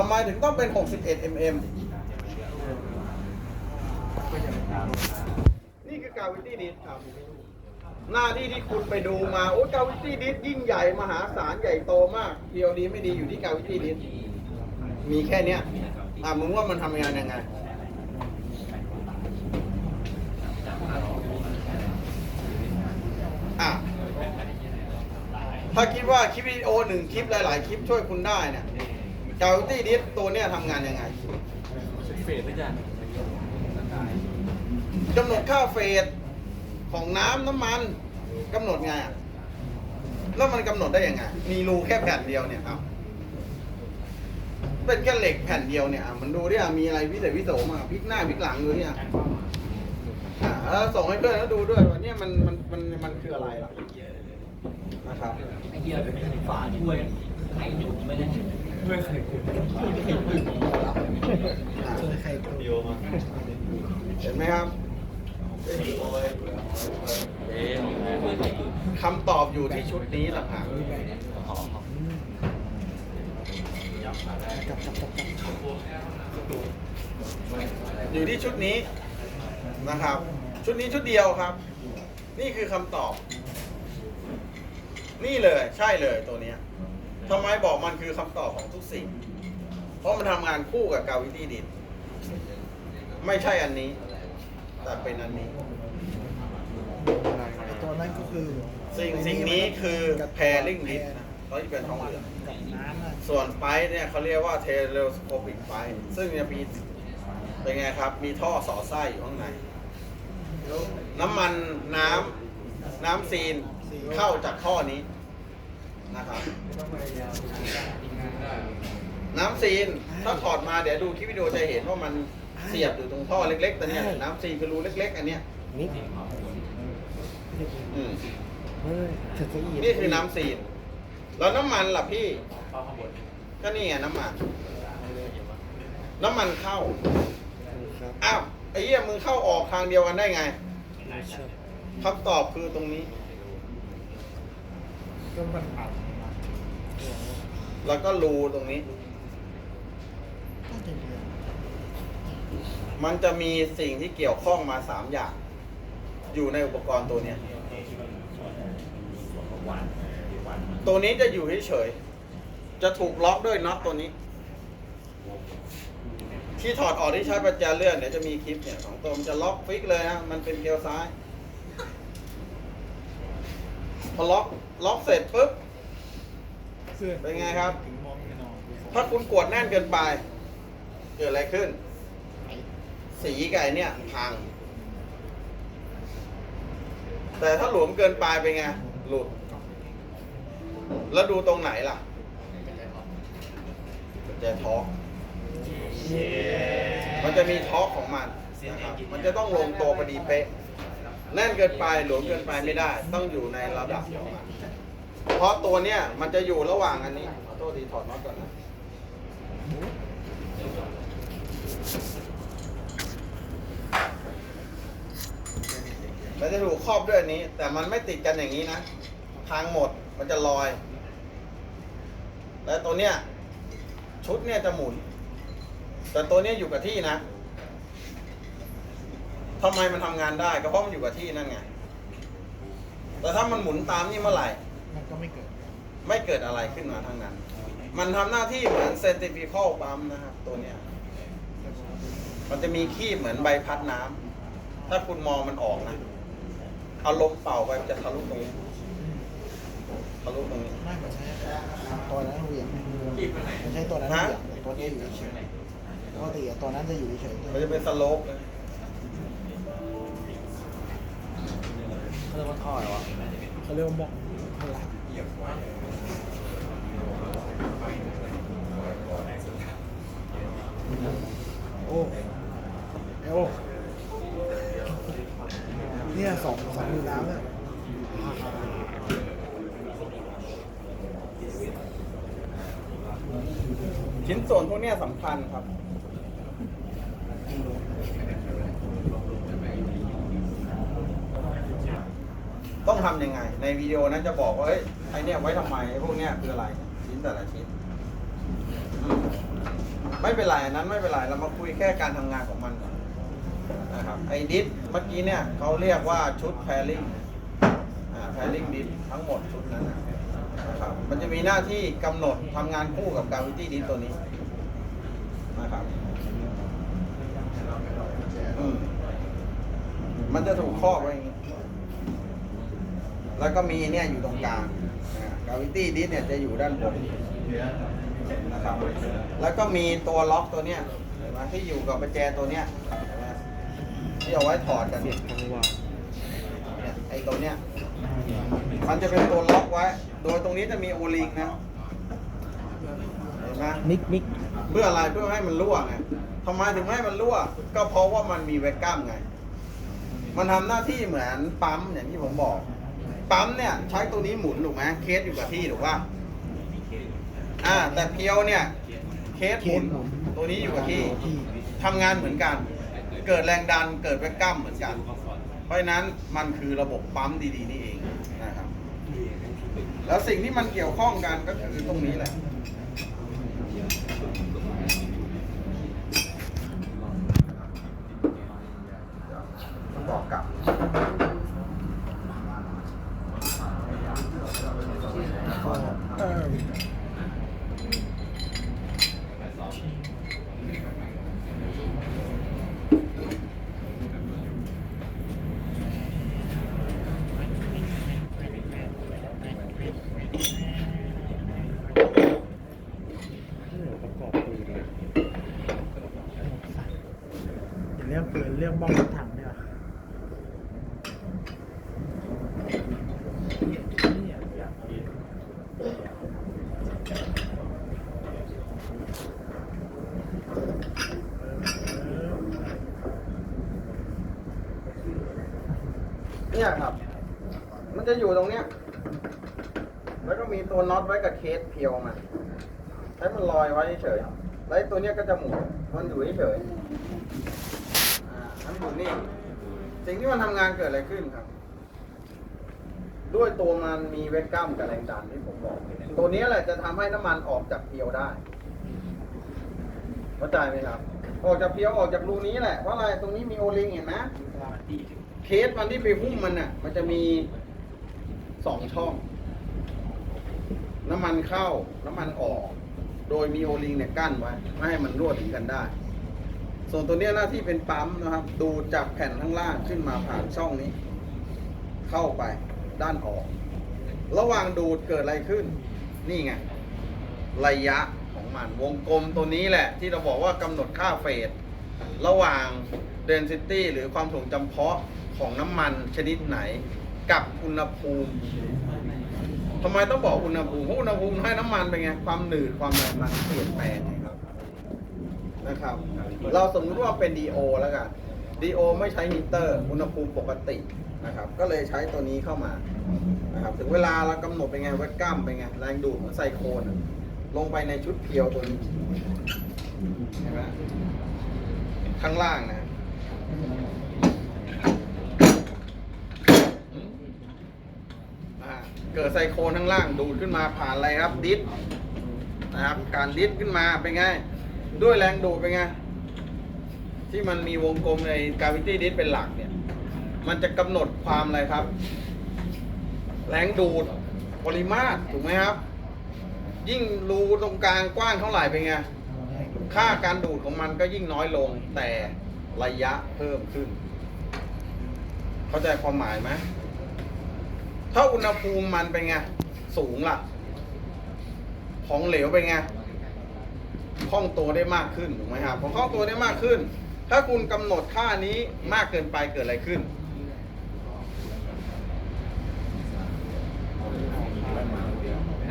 ทำไมถึงต้องเป็น 61 mm นี่คือกาวิตี้ดิสครับ หน้าที่ที่คุณไปดูมา โอ้กาวิตี้ดิสยิ่งใหญ่มหาศาลใหญ่โตมากเดียวดีไม่ดีอยู่ที่กาวิตี้ดิสมีแค่เนี้ย อะมึงว่ามันทำงานยังไงอะถ้าคิดว่าคลิปวิดีโอหนึ่งคลิปหลาย ๆ คลิปช่วยคุณได้เนี่ย กาวิตี้ดิสตัวเนี้ยทำงานยังไงเฟดไม่ได้กำหนดค่าเฟสของน้ำน้ำมันกำหนดไงอะแล้วมันกำหนดได้ยังไง มีรูแค่แผ่นเดียวเนี่ยเอาเป็นแค่เหล็กแผ่นเดียวเนี่ยอะมันดูดิอะมีอะไรวิเศษวิโสมากพลิกหน้าพลิกหลังดูเนี่ยอะแล้วส่งให้เพื่อนแล้วดูด้วยว่าเนี่ยมันมันมันมันคืออะไรล่ะนะครับไอ้เหี้ยฝาถ้วยไข่หยุดไม่ได้ ถ้วยไข่หยุดอะช่วยใครกูเดียวมาเห็นไหมครับคำตอบอยู่ที่ชุดนี้หละค่ะอ๋อจับจับจับจับอยู่ที่ชุดนี้นะครับ ชุดนี้ชุดเดียวครับ นี่คือคำตอบ นี่เลยใช่เลยตัวเนี้ย ทำไมบอกมันคือคำตอบของทุกสิ่ง เพราะมันทำงานคู่กับกาวิตี้ดิน ไม่ใช่อันนี้ แต่เป็นอันนี้ ไอ้ตัวนั้นก็คือสิ่งสิ่งนี้คือกับแพริงดิสนะเพราะที่เป็นทองเหลือง กับน้ำน่ะส่วนไปเนี่ยเขาเรียกว่าเทเลสโคปิกไป ซึ่งจะมีเป็นไงครับ มีท่อสอดไส้อยู่ข้างใน น้ำมันน้ำน้ำซีนเข้าจากท่อนี้ นะครับน้ำซีนถ้าถอดมาเดี๋ยวดูคลิปวิดีโอจะเห็นว่ามันเสียบอยู่ตรงท่อเล็กๆแต่เนี่ยน้ำซีนคือรูเล็ก ๆ อันเนี้ยนี่อืมเฮ้ยเธอก็อีนี่คือน้ำซีนแล้วน้ำมันล่ะพี่ก็นี่ไงน้ำมัน น้ำมันเข้าครับอ้าวไอ้เหี้ยมึงเข้าออกทางเดียวกันได้ไงใช่คำตอบคือตรงนี้ก็มันอัด แล้วก็รูตรงนี้น่าจะเรียนมันจะมีสิ่งที่เกี่ยวข้องมาสามอย่าง อยู่ในอุปกรณ์ตัวเนี้ยตัวนี้จะอยู่เฉยๆจะถูกล็อกด้วยน็อตตัวนี้ ที่ถอดออกที่ใช้ประแจเลื่อนเดี๋ยวจะมีคลิปเนี่ยของตัวมันจะล็อกฟิกเลยนะมันเป็นเกลียวซ้ายพอล็อกล็อกเสร็จปุ๊บ เป็นไงครับถึงมองไม่นอนถ้าคุณกวดแน่นเกินไป เกิดอะไรขึ้น สีไก่เนี่ยพัง แต่ถ้าหลวมเกินไปเป็นไง หลุด แล้วดูตรงไหนล่ะกุญแจท็อกมันจะมีท็อกของมันนะครับ มันจะต้องลงตัวพอดีเป๊ะ แน่นเกินไปหลวมเกินไปไม่ได้ ต้องอยู่ในระดับของมันเพราะตัวเนี้ยมันจะอยู่ระหว่างอันนี้ขอโทษทีถอดน็อตก่อนนะมันจะถูกครอบด้วยอันนี้ แต่มันไม่ติดกันอย่างนี้นะทางหมดมันจะลอย และตัวเนี้ยชุดเนี่ยจะหมุน แต่ตัวเนี้ยอยู่กับที่นะทำไมมันทำงานได้ก็เพราะมันอยู่กับที่นั่นไงแต่ถ้ามันหมุนตามนี่เมื่อไหร่ มันก็ไม่เกิด ไม่เกิดอะไรขึ้นมาทั้งนั้น มันทำหน้าที่เหมือนเซนติฟิคอลปั๊มนะครับตัวเนี้ย มันจะมีขี้เหมือนใบพัดน้ำถ้าคุณมองมันออกนะเอาลมเป่าไปมันจะทะลุตรงนี้ทะลุตรงนี้มากกว่าใช้ตัวนั้นเหวี่ยงไม่ใช่ตัวนั้นเหวี่ยงแต่ตัวนี้อยู่เฉยๆปกติอะตัวนั้นจะอยู่เฉยๆมันจะเป็นสโลปเลยเขาเรียกว่าท่ออะไรวะเขาเรียกว่าหมอกพลัง โอ้เอโอเนี่ยสองสองอยู่แล้วเนี่ยชิ้นส่วนพวกเนี้ยสำคัญครับ ต้องทำยังไง ในวิดีโอนั้นจะบอกว่าเฮ้ยไอเนี้ยไว้ทำไมไอพวกเนี้ยคืออะไรชิ้นแต่ละชิ้นอืมไม่เป็นไรอันนั้นไม่เป็นไรเรามาคุยแค่การทำงานของมันก่อนนะครับไอดิสเมื่อกี้เนี่ยเขาเรียกว่าชุด pairing อ่า pairing ดิสทั้งหมดชุดนั้นนะ นะครับมันจะมีหน้าที่กำหนดทำงานคู่กับ gravity disk ตัวนี้นะครับอืมมันจะถูกครอบไว้อย่างนี้ แล้วก็มีเนี่ยอยู่ตรงกลางกาวิตี้ดิสเนี่ยจะอยู่ด้านบนนะครับ แล้วก็มีตัวล็อกตัวเนี้ยเห็นไหมที่อยู่กับประแจตัวเนี้ยเห็นไหมที่เอาไว้ถอดกันเนี่ยไอ้ตัวเนี้ยมันจะเป็นตัวล็อกไว้ โดยตรงนี้จะมีโอลิงนะเห็นไหมมิกมิกเพื่ออะไรเพื่อให้มันรั่วไงทำไมถึงไม่ให้มันรั่ว ก็เพราะว่ามันมีแวกกัมไง มันทำหน้าที่เหมือนปั๊มอย่างที่ผมบอก ปั๊มเนี่ยใช้ตัวนี้หมุนถูกไหมเคสอยู่กับที่ถูกป่ะอ่า แต่เพียวเนี่ย เคสหมุนตัวนี้อยู่กับที่ทำงานเหมือนกัน เกิดแรงดันเกิดแวกกัมเหมือนกัน เพราะฉะนั้นมันคือระบบปั๊มดีๆนี่เองนะครับ แล้วสิ่งที่มันเกี่ยวข้องกันก็คือตรงนี้แหละประกอบกับ เออ อย่า เรียกปืนเรียกบ้องรถถังดีกว่า เนี่ยครับ มันจะอยู่ตรงเนี้ย แล้วก็มีตัวน็อตไว้กับเคสเพียวมาให้มันลอยไว้ เฉยแล้วไอ้ตัวเนี้ยก็จะหมุนมันอยู่เฉยอ่ามันหมุนนี่สิ่งที่มันทำงานเกิดอะไรขึ้นครับ ด้วยตัวมันมีเวกกัมกับแรงดันที่ผมบอกตัวนี้แหละจะทำให้น้ำมันออกจากเพียวได้เข้าใจไหมครับ ออกจากเพียวออกจากรูนี้แหละเพราะอะไรตรงนี้มีโอลิงเห็นไหมเคสมันที่ไปหุ้มมันน่ะ มันจะมีสองช่อง น้ำมันเข้า น้ำมันออก โดยมีโอลิงเนี่ยกั้นไว้ไม่ให้มันรั่วถึงกันได้ ส่วนตัวเนี้ยหน้าที่เป็นปั๊มนะครับ ดูจากแผ่นข้างล่างขึ้นมาผ่านช่องนี้ เข้าไปด้านออก ระหว่างดูดเกิดอะไรขึ้น นี่ไง ระยะของมันวงกลมตัวนี้แหละ ที่เราบอกว่ากำหนดค่าเฟสระหว่าง density หรือความถ่วงจำเพาะของน้ำมันชนิดไหน กับอุณหภูมิ ทำไมต้องบอกอุณหภูมิเพราะอุณหภูมิให้น้ำมันเป็นไง ความหนืดความอะไรมันเปลี่ยนแปลงไงครับนะครับ เราสมมติว่าเป็น DO แล้วกัน DO ไม่ใช้ฮีเตอร์อุณหภูมิปกตินะครับ ก็เลยใช้ตัวนี้เข้ามานะครับถึงเวลาเรากำหนดเป็นไงเวทกัมเป็นไงแรงดูดเหมือนไซโคนลงไปในชุดเพียวตัวนี้เห็นไหมข้างล่างนะ อ่าเกิดไซโคนข้างล่างดูดขึ้นมาผ่านอะไรครับดิสนะครับการดิสขึ้นมาเป็นไง ด้วยแรงดูดเป็นไง ที่มันมีวงกลมใน gravity disk เป็นหลักเนี่ย มันจะกำหนดความอะไรครับ แรงดูดปริมาตรถูกไหมครับ ยิ่งรูตรงกลางกว้างเท่าไหร่เป็นไงค่าการดูดของมันก็ยิ่งน้อยลงแต่ระยะเพิ่มขึ้น เข้าใจความหมายไหม ถ้าอุณหภูมิมันเป็นไง สูงล่ะ ของเหลวเป็นไงคล่องตัวได้มากขึ้นถูกไหมครับพอคล่องตัวได้มากขึ้น ถ้าคุณกำหนดค่านี้มากเกินไปเกิดอะไรขึ้น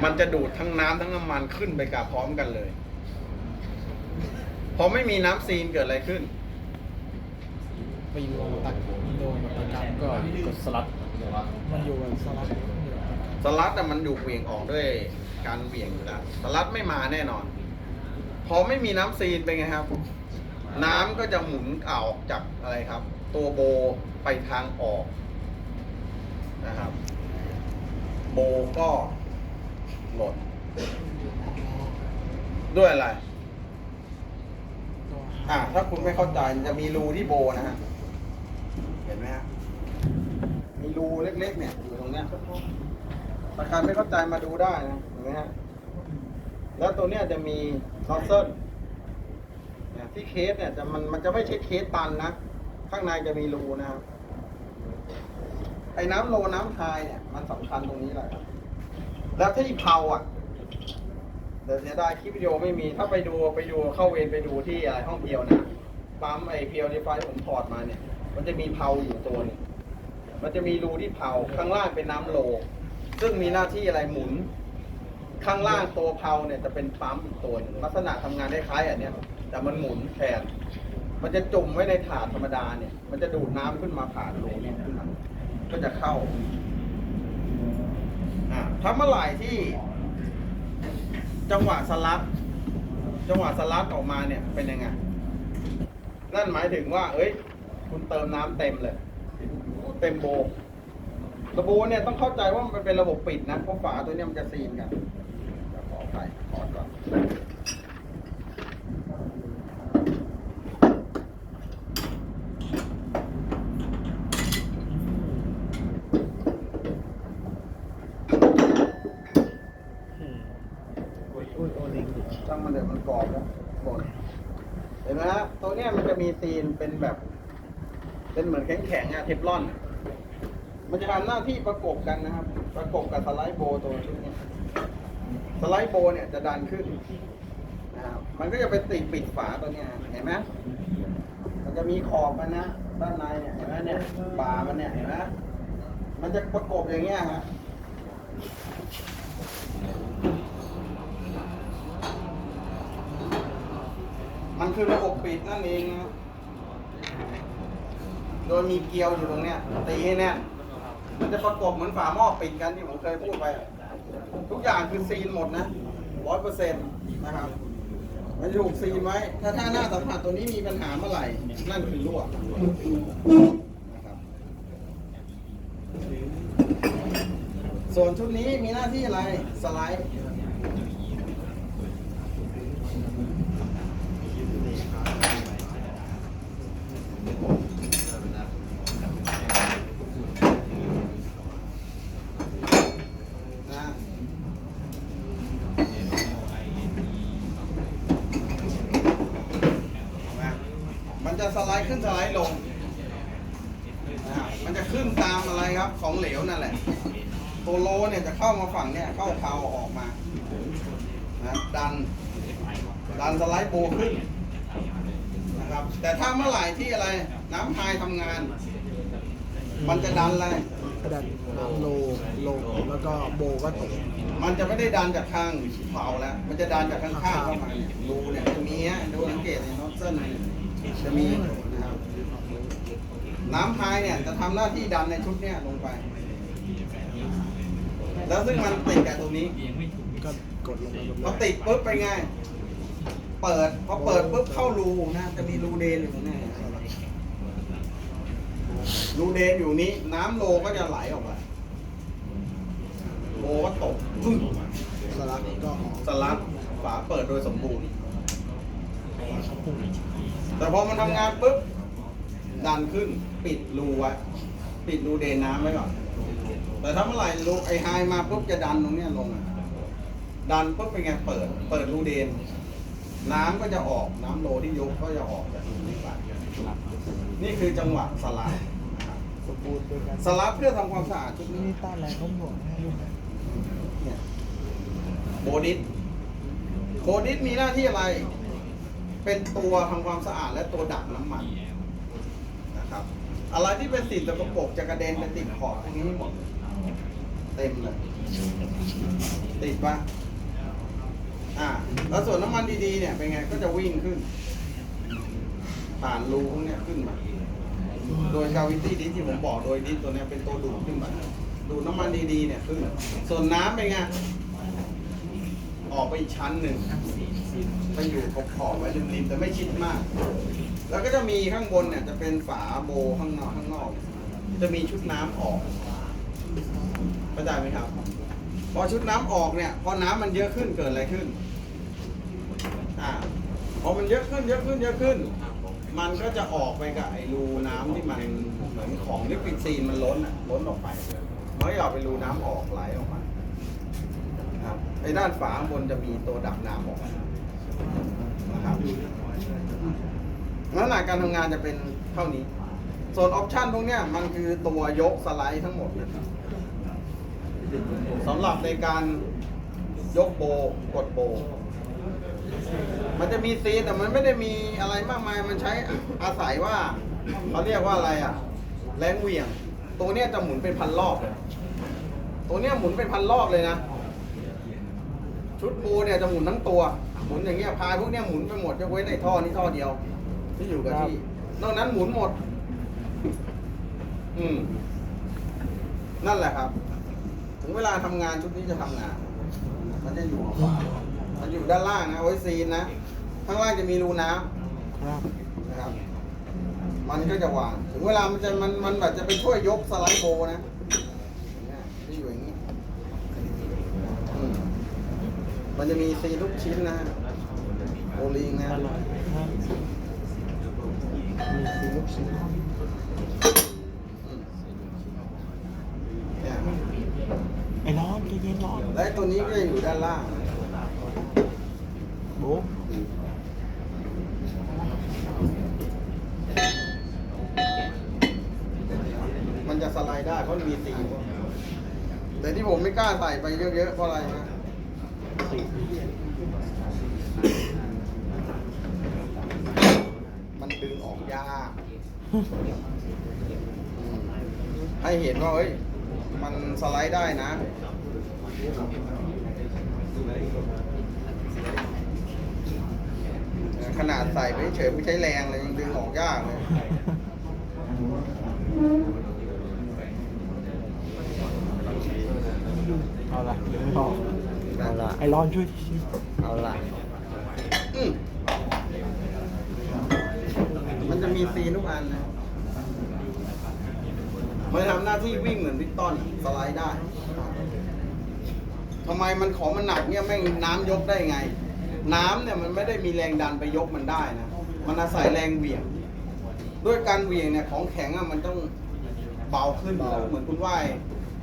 มันจะดูดทั้งน้ำทั้งน้ำมันขึ้นไปกับพร้อมกันเลย พอไม่มีน้ำซีนเกิดอะไรขึ้นไปอยู่ตัดโดนประจำก็กดสลัด มันอยู่กับสลัดสลัดแต่ะมันอยู่เหวี่ยงออกด้วยการเหวี่ยงอยู่แล้วสลัดไม่มาแน่นอน พอไม่มีน้ำซีนเป็นไงครับ น้ำก็จะหมุนออกจากอะไรครับ ตัวโบไปทางออกนะครับ โบก็หล่นด้วยอะไร อ่าถ้าคุณไม่เข้าใจจะมีรูที่โบนะฮะ เห็นไหมฮะ มีรูเล็กๆเนี่ยอยู่ตรงเนี้ยถ้าใครไม่เข้าใจมาดูได้นะเห็นไหมฮะแล้วตัวเนี้ยจะมีนอสเซิลเนี่ยที่เคสเนี่ยจะมันมันจะไม่ใช่เคสตันนะข้างในจะมีรูนะครับไอ้น้ำโลน้ำทายเนี่ยมันสำคัญตรงนี้แหละครับแล้วที่เผาอะเดี๋ยวเสียดายคลิปวิดีโอไม่มีถ้าไปดูไปดูเข้าเวรไปดูที่อะไรห้องเพียวนะปั๊มไอเพียวดีไฟผมถอดมาเนี่ย มันจะมีเผาอยู่ตัวนึง มันจะมีรูที่เผาข้างล่างเป็นน้ำโล ซึ่งมีหน้าที่อะไรหมุน ข้างล่างตัวเผาเนี่ยจะเป็นปั๊มอีกตัวหนึงลักษณะทำงานคล้ายๆอันเนี้ยแต่มันหมุนแทนมันจะจุ่มไว้ในถาดธรรมดาเนี่ย มันจะดูดน้ำขึ้นมาผ่านรูเนี่ยขึ้นมาก็จะเข้าอ่าถ้าเมื่อไหร่ที่ จังหวะสลัด จังหวะสลัดออกมาเนี่ยเป็นยังไง นั่นหมายถึงว่า เอ้ย คุณเติมน้ำเต็มเลย เต็มโบ ระโบเนี่ยต้องเข้าใจว่ามันเป็นระบบปิดนะเพราะฝาตัวเนี้ยมันจะซีนกันขอไปขอก่อนอุ้ยอุ้ยโอลิงช่างมันเดี๋ยวมันกรอบแล้วกดเห็นไหมฮะตัวเนี้ยมันจะมีซีนเป็นแบบ เป็นเหมือนแข็งๆอะเทฟลอน มันจะทำหน้าที่ประกบกันนะครับ ประกบกับสไลด์โบตัวชุดนี้สไลด์โบเนี่ยจะดันขึ้นนะครับมันก็จะไปติดปิดฝาตัวเนี้ยเห็นไหมมันจะมีขอบมันนะด้านในเนี่ยเห็นไหมเนี่ยบามันเนี่ยเห็นไหมมันจะประกบอย่างเงี้ยฮะมันคือระบบปิดนั่นเองนะโดยมีเกลียวอยู่ตรงเนี้ยตีให้แน่น มันจะประกบเหมือนฝาหม้อปิดกันที่ผมเคยพูดไป ทุกอย่างคือซีนหมดนะร้อยเปอร์เซ็นต์นะครับมันถูกซีนไว้ ถ้าถ้าหน้าสัมผัสตัวนี้มีปัญหาเมื่อไหร่ นั่นคือรั่วนะครับส่วนชุดนี้มีหน้าที่อะไร สไลด์ นะนะมัน จะสไลด์ขึ้นสไลด์ลงนะมันจะขึ้นตามอะไรครับของเหลวนั่นแหละ ตัวโลเนี่ยจะเข้ามาฝั่งเนี่ยเข้าเท้าออกมา นะดัน ดันสไลด์โบขึ้นนะครับ แต่ถ้าเมื่อไหร่ที่อะไร น้ำพายทำงาน มันจะดันอะไรกระดานน้ำโลโลแล้วก็โบก็ตกมันจะไม่ได้ดันจากข้างเผาแล้ว มันจะดันจากข้างๆเข้ามาเนี่ยรูเนี่ยจะมีฮะดูสังเกตในน็อตเส้นเนี่ย จะมีนะครับน้ำพายเนี่ยจะทำหน้าที่ดันในชุดเนี่ยลงไป แล้วซึ่งมันติดกับตรงนี้ก็กดลงไปบนพอติดปุ๊บไปนไงเปิดพอเปิดปุ๊บเข้ารูนะจะมีรูเดนอยู่ตรงนี้รูเดนอยู่นี้ น้ำโลก็จะไหลออกไปโลก็ตกพึ่งสลักก็ออกสลัดฝาเปิดโดยสมบูรณ์ แต่พอมันทำงานปุ๊บ ดันขึ้นปิดรูไว้ ปิดรูเดนน้ำไว้ก่อน แต่ถ้าเมื่อไหร่รูไอไฮมาปุ๊บจะดันตรงเนี้ยลงอะดันปุ๊บเป็นไงเปิด เปิดรูเดน น้ำก็จะออกน้ำโลที่ยกก็จะออกจากรูนี้ไปนี่คือจังหวะสลัดนะครับสมบูรณ์ด้วยกันสลัดเพื่อทำความสะอาดชุดนี้นี่ต้านแรงโน้มถ่วงให้ลูกนะเนี่ยโบดิสโบดิสมีหน้าที่อะไร เป็นตัวทำความสะอาดและตัวดักน้ำมันนะครับ อะไรที่เป็นสิ่งสกปรกจะกระเด็นไปติดขอบตรงนี้หมดเต็มเลย ติดปะอ่า แล้วส่วนน้ำมันดีๆเนี่ยเป็นไงก็จะวิ่งขึ้น ผ่านรูพวกเนี้ยขึ้นมา โดยกาวิตี้ดิสที่ผมบอกโดยดิสตัวเนี้ยเป็นตัวดูดขึ้นมา ดูดน้ำมันดีๆเนี่ยขึ้น ส่วนน้ำเป็นไง ออกไปอีกชั้นหนึ่ง ไปอยู่ขอบขอบไว้ริมๆแต่ไม่ชิดมาก แล้วก็จะมีข้างบนเนี่ยจะเป็นฝาโบข้างนอกข้างนอก จะมีชุดน้ำออกเข้าใจไหมครับ พอชุดน้ำออกเนี่ย พอน้ำมันเยอะขึ้นเกิดอะไรขึ้นอ่าพอมันเยอะขึ้นเยอะขึ้นเยอะขึ้น มันก็จะออกไปกับไอ้รูน้ำที่มันเหมือนของลิควิดซีนมันล้นอะล้นออกไปมันก็จะออกไปรูน้ำออกไหลออกมาครับไอ้ด้านฝาบนจะมีตัวดักน้ำออกนะครับ ลักษณะการทำงานจะเป็นเท่านี้ ส่วนออปชันพวกเนี้ยมันคือตัวยกสไลด์ทั้งหมดนะครับสำหรับในการยกโบกดโบ มันจะมีซีนแต่มันไม่ได้มีอะไรมากมาย มันใช้อาศัยว่าเขาเรียกว่าอะไรอะ แรงเหวี่ยง ตัวเนี้ยจะหมุนเป็นพันรอบเลย ตัวเนี้ยหมุนเป็นพันรอบเลยนะ ชุดปูเนี่ยจะหมุนทั้งตัว หมุนอย่างเงี้ยพายพวกเนี้ยหมุนไปหมดยกเว้นไอ้ท่อนี้ท่อเดียว ที่อยู่กับที่ นอกนั้นหมุนหมด อืม นั่นแหละครับ ถึงเวลาทำงานชุดนี้จะทำงาน มันจะอยู่ขวามันอยู่ด้านล่างนะไว้ซีนนะ ข้างล่างจะมีรูน้ำครับนะครับ มันก็จะวาง ถึงเวลามันจะมันมันแบบจะไปช่วยยกสไลด์โบนะเนี่ยจะอยู่อย่างนี้อืม มันจะมีซีนทุกชิ้นนะฮะโอลิงนะอร่อยครับมีซีลูกชิ้นอืมเนี่ยไอ้ร้อนใจเย็นร้อนและตัวนี้ก็จะอยู่ด้านล่างโบ๊ะมันจะสไลด์ได้เพราะมันมีตีนแต่ที่ผมไม่กล้าใส่ไปเยอะๆเพราะอะไรนะสี มันดึงออกยากให้เห็นว่าเฮ้ย มันสไลด์ได้นะขนาดใส่ไปเฉยไม่ใช้แรงเลยยังดึงออกยากเลยเอาละไม่อ เอาละไอ้ร้อนช่วยทีเอาละอืมมันจะมีซีนทุกอันนะมันทำหน้าที่วิ่งเหมือนวิกตอนสไลด์ได้ทำไมมันของมันหนักเนี่ยแม่งน้ำยกได้ไง น้ำเนี่ยมันไม่ได้มีแรงดันไปยกมันได้นะมันอาศัยแรงเหวี่ยง ด้วยการเหวี่ยงเนี่ยของแข็งอะมันต้องเบาขึ้นอยู่แล้วเหมือนคุณว่าย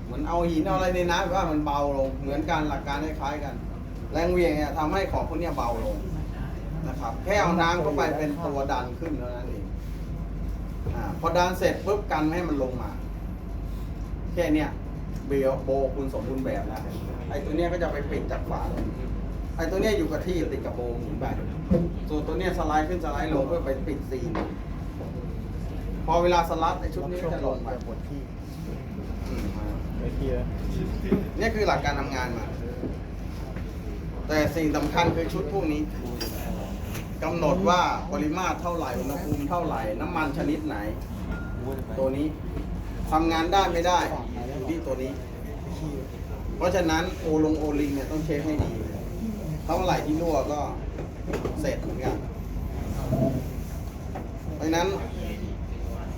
เหมือนเอาหินเอาอะไรในน้ำว่ามันเบาลง เหมือนกันหลักการคล้ายๆกัน แรงเหวี่ยงเนี่ยทำให้ของพวกเนี้ยเบาลงนะครับ แค่เอาน้ำเข้าไปเป็นตัวดันขึ้นเท่านั้นเองอ่าพอดันเสร็จปุ๊บกันไม่ให้มันลงมา แค่เนี้ยเบียโบคุณสมบูรณ์แบบแล้วไอ้ตัวเนี้ยก็จะไปปิดจากฝาเลยไอ้ตัวเนี้ยอยู่กับที่ติดกับโบหมุนไปส่วนตัวเนี้ยสไลด์ขึ้นสไลด์ลงเพื่อไปปิดซีน พอเวลาสลัดไอ้ชุดนี้ก็จะลงไปปวดที่ ไปเคลียร์เนี่ยคือหลักการทำงานมา แต่สิ่งสำคัญคือชุดพวกนี้กำหนดว่าปริมาตรเท่าไหร่อุณหภูมิเท่าไหร่ น้ำมันชนิดไหน ตัวนี้ทำงานได้ไม่ได้อยู่ที่ตัวนี้ เพราะฉะนั้นโอลงโอลิงเนี่ยต้องเช็คให้ดีเมื่อไหร่ที่รั่วก็เสร็จเหมือนกัน เพราะฉะนั้น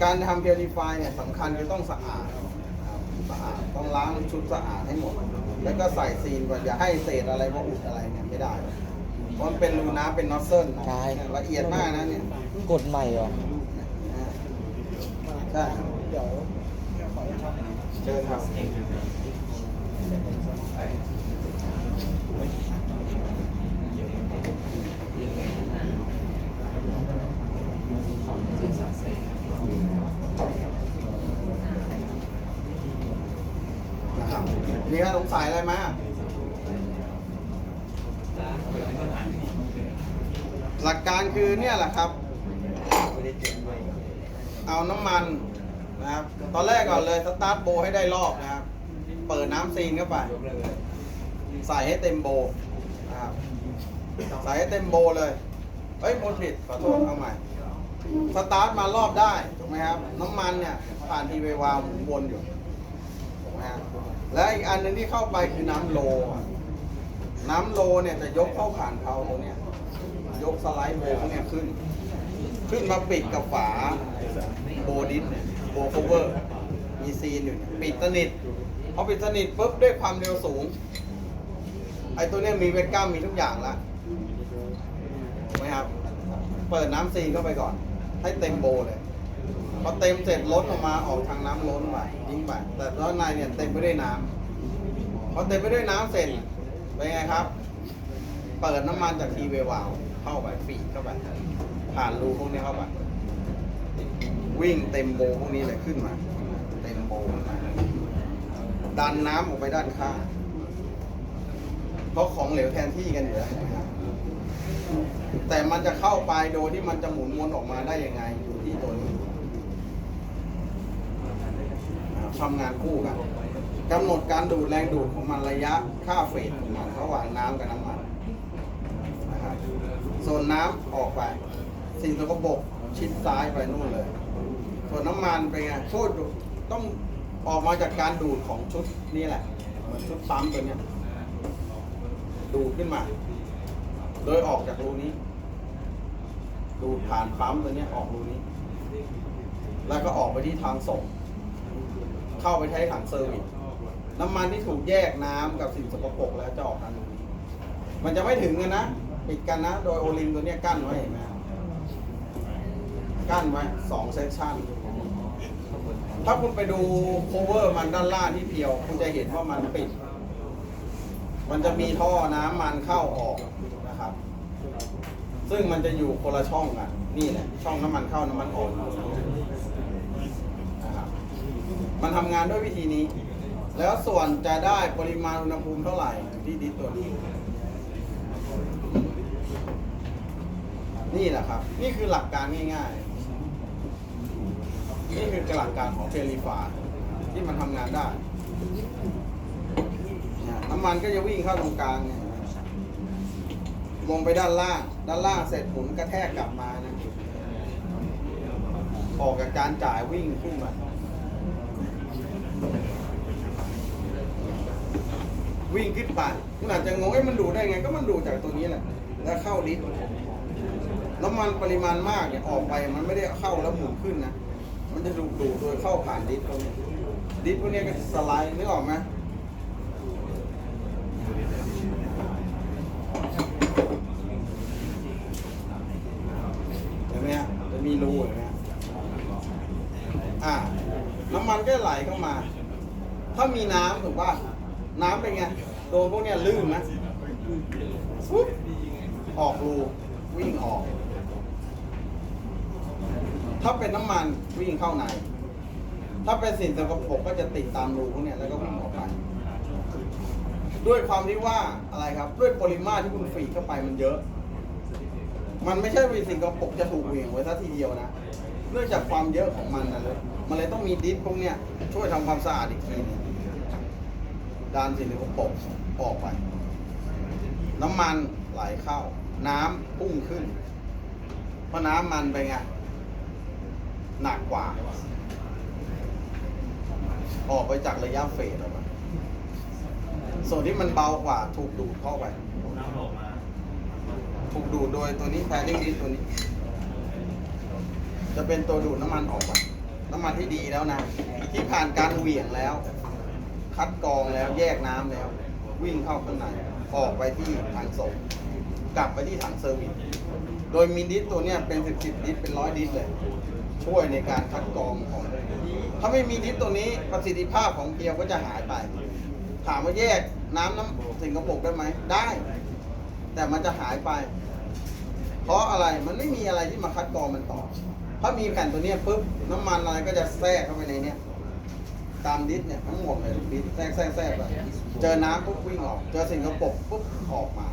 การทำ purify เนี่ยสำคัญคือต้องสะอาด สะอาดต้องล้างชุดสะอาดให้หมด แล้วก็ใส่ซีนก่อนอย่าให้เศษอะไรมาอุดอะไรเนี่ยไม่ได้เพราะมันเป็นรูน้ำเป็นนอสเซิลนะละเอียดมากนะเนี่ยกดใหม่เหรอใช่เดี๋ยวขอให้ช่องเชิญครับนะครับ มีใครสงสัยอะไรไหมหลักการคือเนี่ยแหละครับ เอาน้ำมันนะครับ ตอนแรกก่อนเลยสตาร์ทโบให้ได้รอบนะครับ เปิดน้ำซีนเข้าไป ใส่ให้เต็มโบนะครับ ใส่ให้เต็มโบเลย เฮ้ยพูดผิดขอโทษเอาใหม่ สตาร์ทมารอบได้ถูกไหมครับ น้ำมันเนี่ยผ่านทีวีวาหมุนวนอยู่ถูกไหมครับ และอีกอันหนึงที่เข้าไปคือน้ำโล น้ำโลเนี่ยจะยกเข้าผ่านเพาตรงเนี้ยยกสไลด์โบวกเนี่ยขึ้น ขึ้นมาปิดกับฝาโบดิสเนี่ยโบโคเวอร์ มีซีนอยู่ปิดสนิทพอปิดสนิทปุ๊บด้วยความเร็วสูง ไอ้ตัวเนี้ยมีเวก้ามีทุกอย่างละไหมครับ เปิดน้ำซีนเข้าไปก่อน ให้เต็มโบเลย พอเต็มเสร็จล้นออกมาออกทางน้ำล้นไปทิ้งไปแต่ด้านในเนี่ยเต็มไปด้วยน้ำพอเต็มไปด้วยน้ำเสร็จเป็นไงครับ เปิดน้ำมันจากทีเววาวเข้าไปฟีเข้าไปผ่านรูพวกนี้เข้าไปวิ่งเต็มโบพวกนี้เลยขึ้นมา เต็มโบมาดันน้ำออกไปด้านข้างเพราะของเหลวแทนที่กันอยู่แล้วแต่มันจะเข้าไปโดยที่มันจะหมุนวนออกมาได้ยังไงอยู่ที่ตัวนี้อ่า ทำงานคู่กันกำหนดการดูดแรงดูดของมันระยะค่าเฟสของมันระหว่างน้ำกับน้ำมันนะครับส่วนน้ำออกไป สิ่งสกปรกชิดซ้ายไปนู่นเลย ส่วนน้ำมันเป็นไงพูดต้องออกมาจากการดูดของชุดนี้แหละเหมือนชุดซ้ำตัวเนี้ยดูดขึ้นมา โดยออกจากรูนี้ ดูดผ่านปั๊มตัวเนี้ยออกรูนี้ แล้วก็ออกไปที่ทางส่ง เข้าไปใช้ถังเซอร์วิสน้ำมันที่ถูกแยกน้ำกับสิ่งสกปรกแล้วจะออกทางนี้มันจะไม่ถึงกันนะปิดกันนะ โดยโอลิมตัวเนี้ยกั้นไว้เห็นไหมกั้นไว้สองเซสชันถ้าคุณไปดูโคเวอร์มันด้านล่างที่เพียว คุณจะเห็นว่ามันปิด มันจะมีท่อน้ำมันเข้าออกนะครับ ซึ่งมันจะอยู่คนละช่องกันนี่แหละช่องน้ำมันเข้าน้ำมันออก มันทำงานด้วยวิธีนี้ แล้วส่วนจะได้ปริมาณอุณหภูมิเท่าไหร่ที่ดิสตัวนี้ นี่แหละครับ นี่คือหลักการง่ายๆ นี่คือหลักการของเฟรีฟาที่มันทำงานได้น้ำมันก็จะวิ่งเข้าตรงกลางเนี่ยลงไปด้านล่าง ด้านล่างเสร็จหมุนกระแทกกลับมานะออกจากการจ่ายวิ่งขึ้นมา วิ่งขึ้นไปคุณอาจจะงงไอ้มันดูได้ไง ก็มันดูจากตัวนี้แหละ แล้วเข้าลิตรน้ำมันปริมาณมากเนี่ยออกไปมันไม่ได้เข้าแล้วหมุนขึ้นนะ มันจะดูดดูดโดยเข้าผ่านลิตรตรงนี้ลิตรพวกนี้ก็สไลด์นึกออกไหมเห็นไหมจะมีรูเห็นไหมอ่า น้ำมันก็ไหลเข้ามา ถ้ามีน้ำถูกป่ะน้ำเป็นไง โดนพวกเนี้ยลื่นไหมุ๊บออกรูวิ่งออก ถ้าเป็นน้ำมันวิ่งเข้าใน ถ้าเป็นสิ่งสกปรกก็จะติดตามรูพวกเนี้ยแล้วก็วิ่งออกไป ด้วยความที่ว่าอะไรครับ ด้วยปริมาตรที่คุณฝีเข้าไปมันเยอะ มันไม่ใช่เป็นสิ่งกระปรกจะถูกเหวี่ยงไว้ซะทีเดียวนะ เนื่องจากความเยอะของมันนะเลยมันเลยต้องมีดิสพวกเนี้ยช่วยทำความสะอาดอีกทีหนึงดันสิ่งกระปกออกไป น้ำมันไหลเข้า น้ำพุ่งขึ้น เพราะน้ำมันไปนไงหนักกว่า ออกไปจากระยะเฟสออกมาส่วนที่มันเบากว่าถูกดูดเข้าไป น้ำออกมา ถูกดูดโดยตัวนี้แพนิ่งดิสตัวนี้ จะเป็นตัวดูดน้ำมันออกไปน้ำมันที่ดีแล้วนะ ที่ผ่านการเหวี่ยงแล้ว คัดกรองแล้วแยกน้ำแล้ว วิ่งเข้าข้างในออกไปที่ทางส่งกลับไปที่ถังเซอร์วิสโดยมีดิสตัวเนี้ยเป็นสิบสิบดิสเป็นร้อยดิสเลย ช่วยในการคัดกรองของ ถ้าไม่มีดิสตัวนี้ประสิทธิภาพของเกียวก็จะหายไป ถามว่าแยกน้ำน้ำสิ่งกระปกได้ไหมได้ แต่มันจะหายไป เพราะอะไรมันไม่มีอะไรที่มาคัดกรองมันต่อ ถ้ามีแผ่นตัวนี้ปุ๊บน้ำมันอะไรก็จะแทรกเข้าไปในเนี้ยตามดิสเนี่ยทั้งหมดเลยดิสแทรกแทรกแทรกไปเจอน้ำปุ๊บวิ่งออก เจอสิ่งกระปกปุ๊บออกมา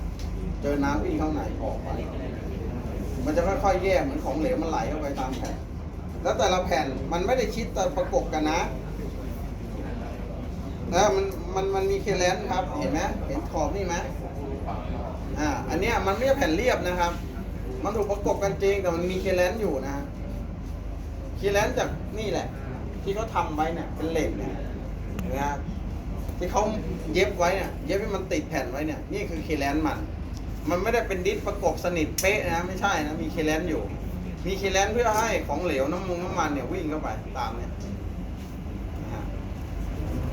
เจอน้ำวิ่งเข้าในออกไปมันจะค่อยๆแยกเหมือนของเหลวมันไหลเข้าไปตามแผ่น แล้วแต่ละแผ่นมันไม่ได้ชิดแต่ประกบกันนะนะมันมันมันมีเคเลนครับ เห็นไหมเห็นขอบนี่ไหมอ่า อันเนี้ยมันไม่ใช่แผ่นเรียบนะครับ มันถูกประกบกันจริงแต่มันมีเคเลนอยู่นะ คเลนจากนี่แหละ ที่เขาทำไว้เนี่ยเป็นเหล็กเนี่ยเห็นไหมครับที่เขาเย็บไว้เนี่ยเย็บให้มันติดแผ่นไว้เนี่ยนี่คือเคเลนมัน มันไม่ได้เป็นดิสประกบสนิทเป๊ะนะ ไม่ใช่นะมีเคเลนอยู่ มีเคเลนเพื่อให้ของเหลวน้ำมันน้ำมันเนี่ยวิ่งเข้าไปตามเนี่ยนะฮะ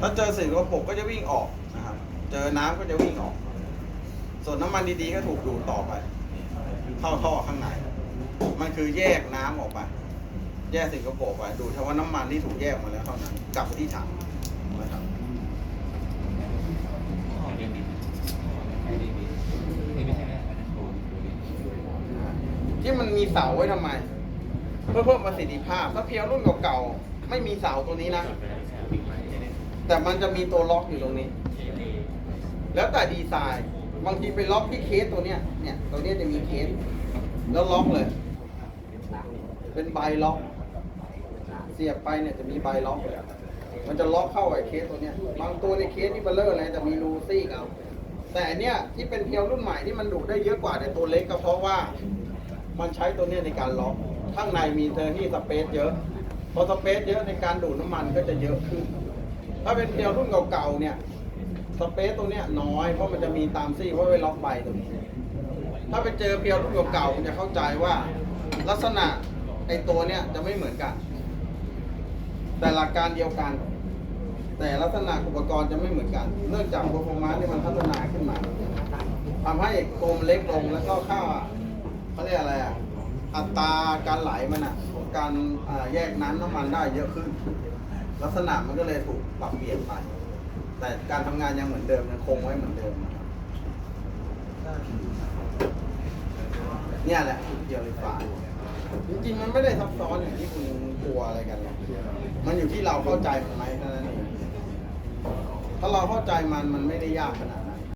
ถ้าเจอสิ่งสกปรกก็จะวิ่งออกนะครับ เจอน้ำก็จะวิ่งออก ส่วนน้ำมันดีๆก็ถูกดูดต่อไป เข้าท่อข้างในคือแยกน้ำออกไป แยกสิ่งกระโปรงไปดูเฉพาะน้ำมันที่ถูกแยกมาแล้วเท่านั้นกลับไปที่ถังนะครับที่มันมีเสาไว้ทำไม เพื่อเพิ่มประสิทธิภาพถ้าเพียวรุ่นเก่าๆไม่มีเสาตัวนี้นะ แต่มันจะมีตัวล็อกอยู่ตรงนี้ แล้วแต่ดีไซน์ บางทีไปล็อกที่เคสตัวเนี้ยเนี่ยตัวเนี้ยจะมีเคส แล้วล็อกเลย เป็นใบล็อก สียบไปเนี่ยจะมีใบล็อกเลยมันจะล็อกเข้าไอ้เคสตัวเนี้ย บางตัวในเคสนี่เบลเลอร์เลยแต่มีรูซี่เอาแต่อันเนี้ยที่เป็นเพียวรุ่นใหม่ที่มันดูดได้เยอะกว่าแต่ตัวเล็กก็เพราะว่า มันใช้ตัวเนี้ยในการล็อก ข้างในมีเทอร์นี่สเปซเยอะพอสเปซเยอะในการดูดน้ำมันก็จะเยอะขึ้น ถ้าเป็นเพียวรุ่นเก่าๆเนี่ยสเปซตัวเนี้ยน้อยเพราะมันจะมีตามซี่ไว้ไว้ล็อกใบตรงนี้ถ้าไปเจอเพียวรุ่นเก่าๆจะเข้าใจว่า ลักษณะไอตัวเนี้ยจะไม่เหมือนกัน แต่หลักการเดียวกัน แต่ลักษณะอุปกรณ์จะไม่เหมือนกัน เนื่องจาก performance ที่มันพัฒนาขึ้นมาทำให้ตัวมันเล็กลงแล้วก็ค่าเขาเรียกอะไรอะอัตราการไหลมันอะของการแยกน้ำน้ำมันได้เยอะขึ้น ลักษณะมันก็เลยถูกปรับเปลี่ยนไป แต่การทำงานยังเหมือนเดิมยังคงไว้เหมือนเดิมนะครับเนี่ยแหละเดียวเลยฝ่าจริงๆมันไม่ได้ซับซ้อนอย่างที่คุณกลัวอะไรกัน มันอยู่ที่เราเข้าใจมันไหมเท่านั้นเองถ้าเราเข้าใจมันมันไม่ได้ยากขนาดนั้น